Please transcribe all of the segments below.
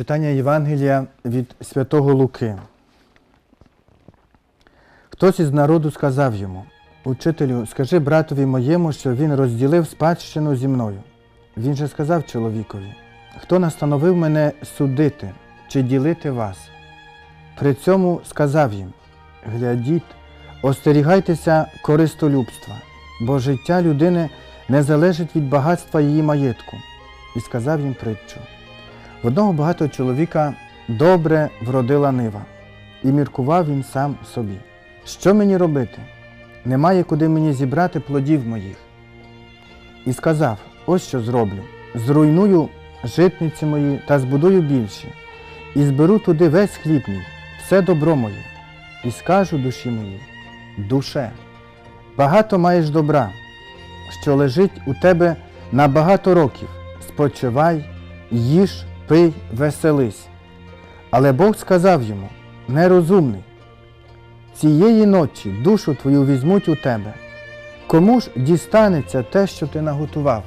Читання Євангелія від святого Луки. Хтось із народу сказав йому, Учителю, скажи братові моєму, що він розділив спадщину зі мною. Він же сказав чоловікові, хто настановив мене судити чи ділити вас? При цьому сказав їм, глядіть, остерігайтеся користолюбства, бо життя людини не залежить від багатства її маєтку. І сказав їм притчу. В одного багатого чоловіка добре вродила нива, і міркував він сам собі. Що мені робити? Немає куди мені зібрати плодів моїх. І сказав: ось що зроблю: зруйную житниці мої та збудую більші, і зберу туди весь хліб мій, все добро моє, і скажу душі моїй, душе, багато маєш добра, що лежить у тебе на багато років, спочивай, їж, пий, веселись. Але Бог сказав йому, нерозумний, цієї ночі душу твою візьмуть у тебе. Кому ж дістанеться те, що ти наготував?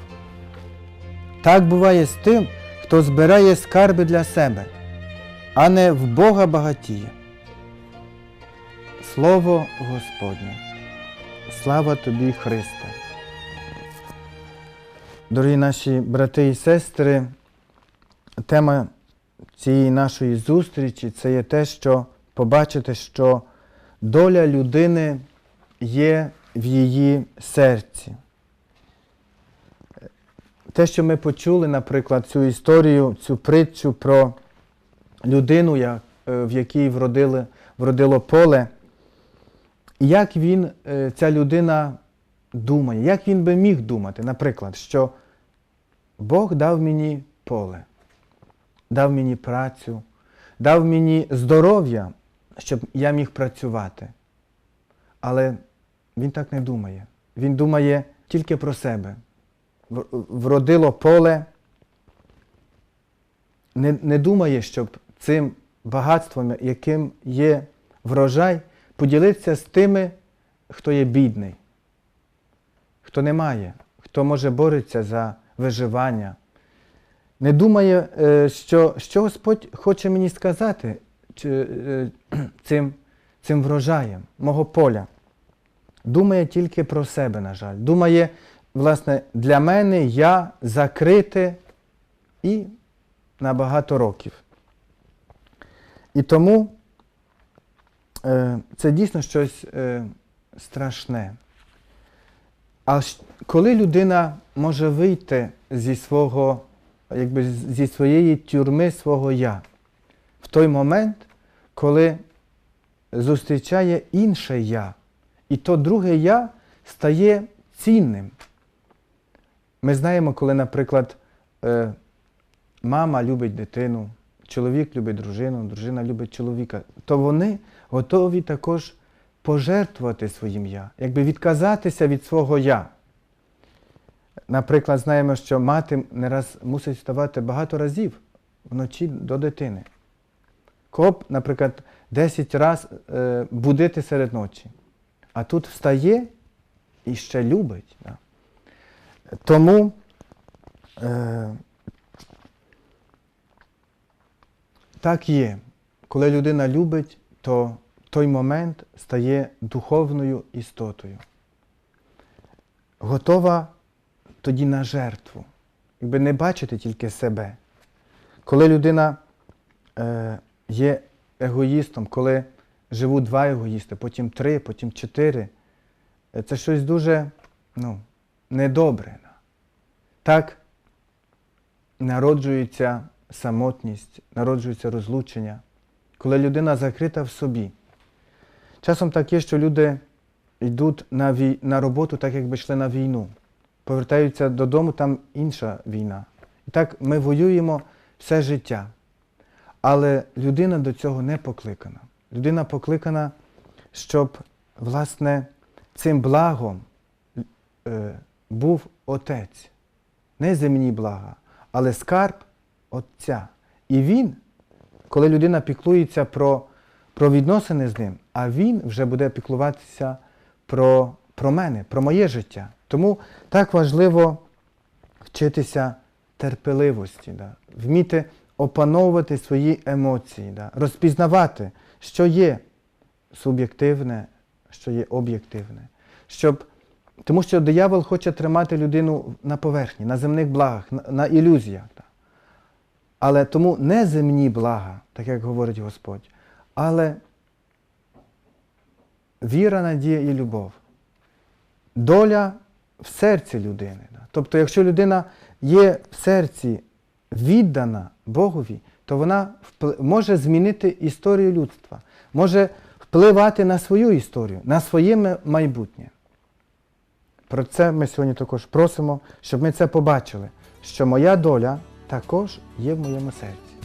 Так буває з тим, хто збирає скарби для себе, а не в Бога багатіє. Слово Господнє. Слава тобі, Христе. Дорогі наші брати і сестри, тема цієї нашої зустрічі це є те, що побачити, що доля людини є в її серці. Те, що ми почули, наприклад, цю історію, цю притчу про людину, е, в якій вродили, вродило поле, як він, е, ця людина думає, як він би міг думати, наприклад, що Бог дав мені поле, дав мені працю, дав мені здоров'я, щоб я міг працювати. Але він так не думає. Він думає тільки про себе. Вродило поле, не, не думає, щоб цим багатством, яким є врожай, поділитися з тими, хто є бідний, хто не має, хто може бореться за виживання. Не думає, е, що, що Господь хоче мені сказати е, цим, цим врожаєм мого поля. Думає тільки про себе, на жаль. Думає, власне, для мене я закрите і на багато років. І тому е, це дійсно щось страшне. А коли людина може вийти зі свого, якби зі своєї тюрми свого я, в той момент, коли зустрічає інше я, і то друге я стає цінним. Ми знаємо, коли, наприклад, е, мама любить дитину, чоловік любить дружину, дружина любить чоловіка, то вони готові також пожертвувати своїм я, якби відказатися від свого я. Наприклад, знаємо, що мати не раз мусить вставати багато разів вночі до дитини. Б, наприклад, 10 разів е, будити серед ночі. А тут встає і ще любить. Да. Тому е, так є. Коли людина любить, то той момент стає духовною істотою. Готова тоді на жертву, якби не бачити тільки себе. Коли людина е, є егоїстом, коли живуть два егоїсти, потім три, потім чотири, е, це щось дуже ну, недобре. Так народжується самотність, народжується розлучення, коли людина закрита в собі. Часом так є, що люди йдуть на, вій... на роботу, так якби йшли на війну. Повертаються додому, там інша війна. І так ми воюємо все життя. Але людина до цього не покликана. Людина покликана, щоб, власне, цим благом е, був Отець. Не земні блага, але скарб Отця. І він, коли людина піклується про, про відносини з ним, а він вже буде піклуватися про, про мене, про моє життя. Тому так важливо вчитися терпеливості, да? вміти опановувати свої емоції, да? розпізнавати, що є суб'єктивне, що є об'єктивне. Щоб, тому що диявол хоче тримати людину на поверхні, на земних благах, на, на ілюзіях. Да? Але тому не земні блага, так як говорить Господь, але віра, надія і любов. Доля в серці людини. Тобто, якщо людина є в серці віддана Богові, то вона може змінити історію людства, може впливати на свою історію, на своє майбутнє. Про це ми сьогодні також просимо, щоб ми це побачили, що моя доля також є в моєму серці.